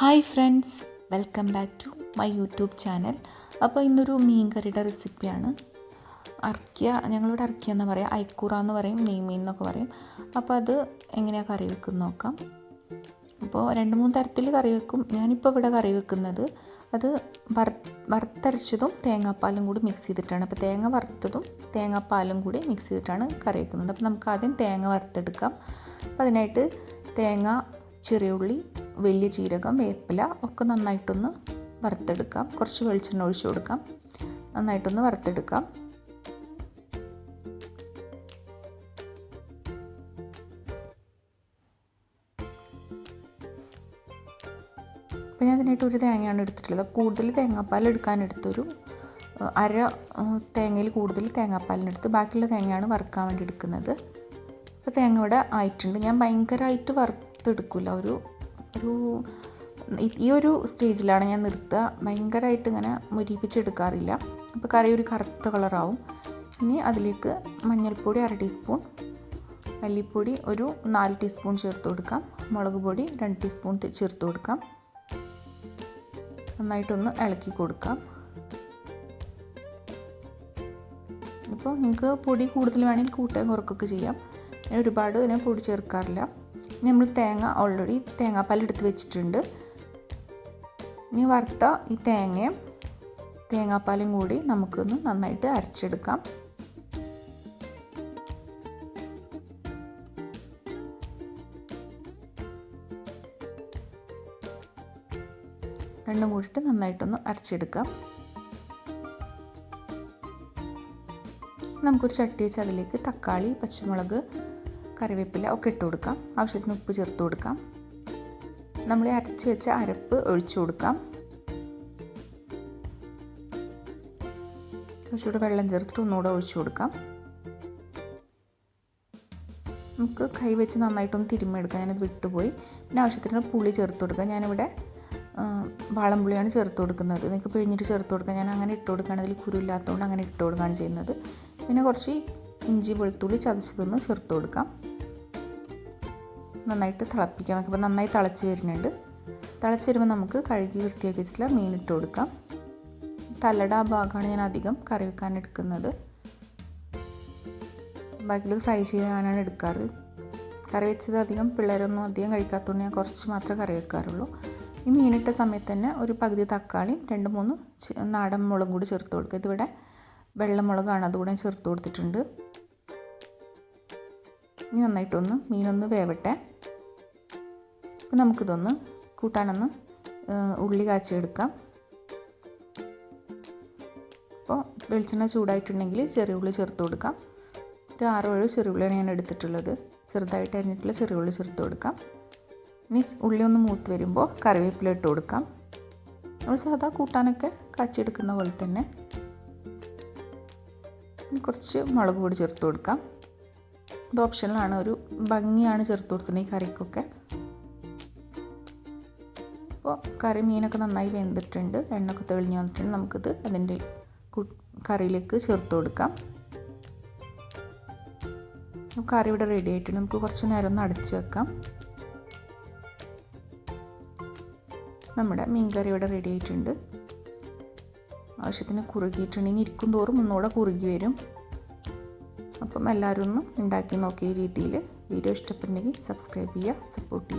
Hi friends welcome back to my YouTube channel. അപ്പോൾ ഇന്നൊരു മീൻ കറിയുടെ റെസിപ്പിയാണ്. അർക്കിയ ഞങ്ങളിവിടെ അർക്കിയ എന്ന് പറയാം. ഐക്കൂറ എന്ന് പറയും നെയ് മീൻ എന്നൊക്കെ പറയും. അപ്പോൾ അത് എങ്ങനെയാണ് കറി വെക്കുന്നത് നോക്കാം. അപ്പോൾ രണ്ട് മൂന്ന് തരത്തിൽ കറി വെക്കും. ഞാനിപ്പോൾ ഇവിടെ കറി വെക്കുന്നത് അത് വറ വറുത്തരച്ചതും തേങ്ങാപ്പാലും കൂടി മിക്സ് ചെയ്തിട്ടാണ്. അപ്പോൾ തേങ്ങ വറുത്തതും തേങ്ങാപ്പാലും കൂടി മിക്സ് ചെയ്തിട്ടാണ് കറി വെക്കുന്നത്. അപ്പോൾ നമുക്ക് ആദ്യം തേങ്ങ വറുത്തെടുക്കാം. അപ്പോൾ അതിനായിട്ട് തേങ്ങ ചെറിയ ഉള്ളി വലിയ ജീരകം വേപ്പില ഒക്കെ നന്നായിട്ടൊന്ന് വറുത്തെടുക്കാം. കുറച്ച് വെളിച്ചെണ്ണ ഒഴിച്ചു കൊടുക്കാം. നന്നായിട്ടൊന്ന് വറുത്തെടുക്കാം. അപ്പോൾ ഞാൻ അതിനായിട്ട് ഒരു തേങ്ങയാണ് എടുത്തിട്ടുള്ളത്. കൂടുതൽ തേങ്ങാപ്പാൽ എടുക്കാൻ എടുത്തൊരു അര തേങ്ങയിൽ കൂടുതൽ തേങ്ങാപ്പാലിനെടുത്ത് ബാക്കിയുള്ള തേങ്ങയാണ് വറുക്കാൻ വേണ്ടി എടുക്കുന്നത്. അപ്പോൾ തേങ്ങ ഇവിടെ ആയിട്ടുണ്ട്. ഞാൻ ഭയങ്കരമായിട്ട് വറുത്തെടുക്കില്ല ഒരു ഒരു ഈ ഒരു സ്റ്റേജിലാണ് ഞാൻ നിർത്തുക ഭയങ്കരമായിട്ട് ഇങ്ങനെ മുരിപ്പിച്ചെടുക്കാറില്ല. അപ്പോൾ കറി ഒരു കറുത്ത കളറാവും. ഇനി അതിലേക്ക് മഞ്ഞൾപ്പൊടി അര ടീസ്പൂൺ മല്ലിപ്പൊടി ഒരു നാല് ടീസ്പൂൺ ചേർത്ത് കൊടുക്കാം. മുളക് പൊടി രണ്ട് ടീസ്പൂൺ ചേർത്ത് കൊടുക്കാം. നന്നായിട്ടൊന്ന് ഇളക്കി കൊടുക്കാം. ഇപ്പോൾ നിങ്ങൾക്ക് പൊടി കൂടുതൽ വേണമെങ്കിൽ കൂട്ടുകയും കുറക്കൊക്കെ ചെയ്യാം. ഞാൻ ഒരുപാട് ഇതിനെ പൊടി ചേർക്കാറില്ല. നമ്മൾ തേങ്ങ ഓൾറെഡി തേങ്ങാപ്പാൽ എടുത്ത് വെച്ചിട്ടുണ്ട്. ഇനി വറുത്ത ഈ തേങ്ങയും തേങ്ങാപ്പാലും കൂടി നമുക്കൊന്ന് നന്നായിട്ട് അരച്ചെടുക്കാം. രണ്ടും കൂടിയിട്ട് നന്നായിട്ടൊന്ന് അരച്ചെടുക്കാം. നമുക്കൊരു ചട്ടി വെച്ച് അതിലേക്ക് തക്കാളി പച്ചമുളക് കറിവേപ്പില ഒക്കെ ഇട്ട് കൊടുക്കാം. ആവശ്യത്തിന് ഉപ്പ് ചേർത്ത് കൊടുക്കാം. നമ്മൾ അരച്ച് വെച്ച അരപ്പ് ഒഴിച്ചു കൊടുക്കാം. കുറച്ചുകൂടെ വെള്ളം ചേർത്തിട്ട് ഒന്നുകൂടെ ഒഴിച്ചു കൊടുക്കാം. നമുക്ക് കൈ വെച്ച് നന്നായിട്ടൊന്ന് തിരുമ്മെടുക്കാം ഞാനത് വിട്ടുപോയി. പിന്നെ ആവശ്യത്തിന് പുളി ചേർത്ത് കൊടുക്കാം. ഞാനിവിടെ വാളംപുളിയാണ് ചേർത്ത് കൊടുക്കുന്നത്. നിങ്ങൾക്ക് പിഴിഞ്ഞിട്ട് ചേർത്ത് കൊടുക്കാം. ഞാൻ അങ്ങനെ ഇട്ട് കൊടുക്കുകയാണ്. അതിൽ കുരുല്ലാത്തതുകൊണ്ട് അങ്ങനെ ഇട്ട് കൊടുക്കുകയാണ് ചെയ്യുന്നത്. പിന്നെ കുറച്ച് ഇഞ്ചി വെളുത്തുള്ളി ചതച്ചതൊന്ന് ചേർത്ത് കൊടുക്കാം. നന്നായിട്ട് തിളപ്പിക്കാം അപ്പോൾ നന്നായി തിളച്ച് വരുന്നുണ്ട്. തിളച്ച് വരുമ്പോൾ നമുക്ക് കഴുകി വൃത്തിയാക്കി വെച്ചിട്ടുള്ള മീൻ ഇട്ട് കൊടുക്കാം തലട ഭാഗമാണ് ഞാൻ അധികം കറി വെക്കാൻ എടുക്കുന്നത്. ബാക്കിൽ ഫ്രൈ ചെയ്യാനാണ് എടുക്കാറ്. കറി വെച്ചത് അധികം പിള്ളേരൊന്നും അധികം കഴിക്കാത്തതുകൊണ്ട് ഞാൻ കുറച്ച് മാത്രമേ കറി വെക്കാറുള്ളൂ. ഈ മീനിട്ട സമയത്ത് തന്നെ ഒരു പകുതി തക്കാളിയും രണ്ട് മൂന്ന് നാടൻ മുളകും കൂടി ചേർത്ത് കൊടുക്കുക. ഇതിവിടെ വെള്ളമുളകാണ്. അതുകൂടെ ചേർത്ത് കൊടുത്തിട്ടുണ്ട്. ഇനി നന്നായിട്ടൊന്ന് മീനൊന്ന് വേവട്ടെ. അപ്പോൾ നമുക്കിതൊന്ന് കൂട്ടാനൊന്ന് ഉള്ളി കാച്ചിയെടുക്കാം. അപ്പോൾ വെളിച്ചെണ്ണ ചൂടായിട്ടുണ്ടെങ്കിൽ ചെറിയ ഉള്ളി ചേർത്ത് കൊടുക്കാം. ഒരു ആറോ ഏഴോ ചെറിയ ഉള്ളിയാണ് ഞാൻ എടുത്തിട്ടുള്ളത്. ചെറുതായിട്ട് അരിഞ്ഞിട്ടുള്ള ചെറിയ ഉള്ളി ചേർത്ത് കൊടുക്കാം. ഇനി ഉള്ളി ഒന്ന് മൂത്ത് വരുമ്പോൾ കറിവേപ്പില ഇട്ട് കൊടുക്കാം. നമ്മൾ സാധാ കൂട്ടാനൊക്കെ കാച്ചിയെടുക്കുന്ന പോലെ തന്നെ. കുറച്ച് മുളക് പൊടി ചേർത്ത് കൊടുക്കാം. ഇത് ഓപ്ഷനിലാണ് ഒരു ഭംഗിയാണ് ചേർത്ത് കൊടുത്തിട്ടുണ്ട് ഈ കറിക്കൊക്കെ. അപ്പോൾ കറി മീനൊക്കെ നന്നായി വെന്തിട്ടുണ്ട്. എണ്ണയൊക്കെ തെളിഞ്ഞ് വന്നിട്ടുണ്ട്. നമുക്കിത് അതിന്റെ കറിയിലേക്ക് ചേർത്ത് കൊടുക്കാം. കറി ഇവിടെ റെഡി ആയിട്ടുണ്ട്. നമുക്ക് കുറച്ച് നേരം ഒന്ന് അടച്ച് വെക്കാം. നമ്മുടെ മീൻ കറി ഇവിടെ റെഡി ആയിട്ടുണ്ട്. ആവശ്യത്തിന് കുറുകിയിട്ടുണ്ടെങ്കിൽ ഇരിക്കും തോറും ഒന്നുകൂടെ കുറുകി വരും. അപ്പം എല്ലാവരും ഒന്ന് ഉണ്ടാക്കി നോക്കിയ രീതിയിൽ വീഡിയോ ഇഷ്ടപ്പെട്ടുണ്ടെങ്കിൽ സബ്സ്ക്രൈബ് ചെയ്യുക സപ്പോർട്ട് ചെയ്യുക.